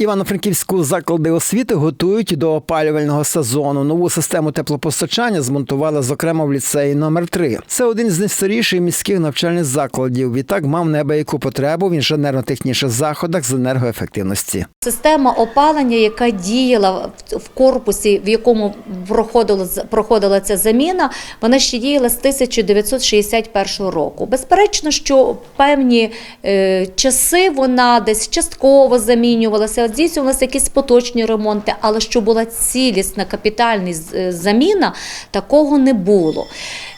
Івано-Франківську заклади освіти готують до опалювального сезону. Нову систему теплопостачання змонтували, зокрема, в ліцеї номер 3 Це один з найстаріших міських навчальних закладів. Відтак мав неабияку потребу в інженерно-технічних заходах з енергоефективності. Система опалення, яка діяла в корпусі, в якому проходила, проходила ця заміна, вона ще діяла з 1961 року. Безперечно, що певні е, часи вона десь частково замінювалася, здійснювалися якісь поточні ремонти, але що була цілісна капітальна е, заміна, такого не було.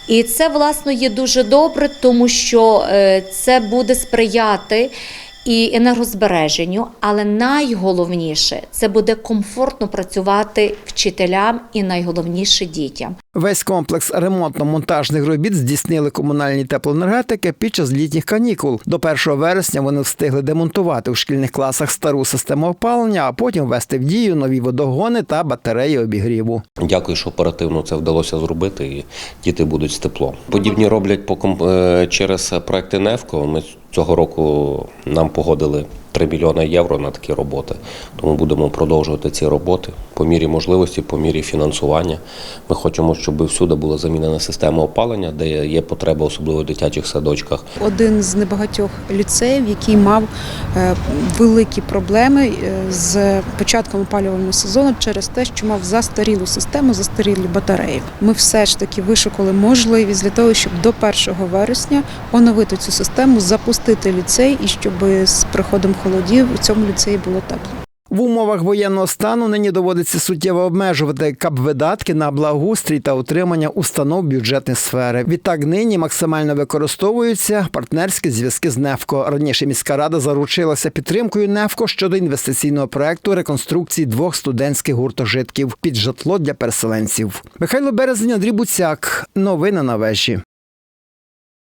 І це, власне, є дуже добре, тому що е, це буде сприяти і енергозбереженню, але найголовніше це буде комфортно працювати вчителям і найголовніше дітям. Весь комплекс ремонтно-монтажних робіт здійснили комунальні теплоенергетики під час літніх канікул. До 1 вересня вони встигли демонтувати у шкільних класах стару систему опалення, а потім ввести в дію нові водогони та батареї обігріву. Дякую, що оперативно це вдалося зробити, і діти будуть з теплом. Подібні роблять по ком- е, через проекти НЕФКО. Ми цього року нам погодили 3 мільйони євро на такі роботи. Тому будемо продовжувати ці роботи по мірі можливості, по мірі фінансування. Ми хочемо, щоб всюди була замінена система опалення, де є потреба, особливо в дитячих садочках. один з небагатьох ліцеїв, який мав е, великі проблеми е, з початком опалювального сезону через те, що мав застарілу систему, застарілі батареї. Ми все ж таки вишукали можливість для того, щоб до 1 вересня оновити цю систему, запустити ліцей і щоб з приходом холодів у цьому ліцеї було тепло. В умовах воєнного стану нині доводиться суттєво обмежувати капвидатки на благоустрій та утримання установ бюджетної сфери. Відтак нині максимально використовуються партнерські зв'язки з НЕФКО. Раніше міська рада заручилася підтримкою НЕФКО щодо інвестиційного проекту реконструкції двох студентських гуртожитків під житло для переселенців. Михайло Березень, Андрій Буцяк. Новини на вежі.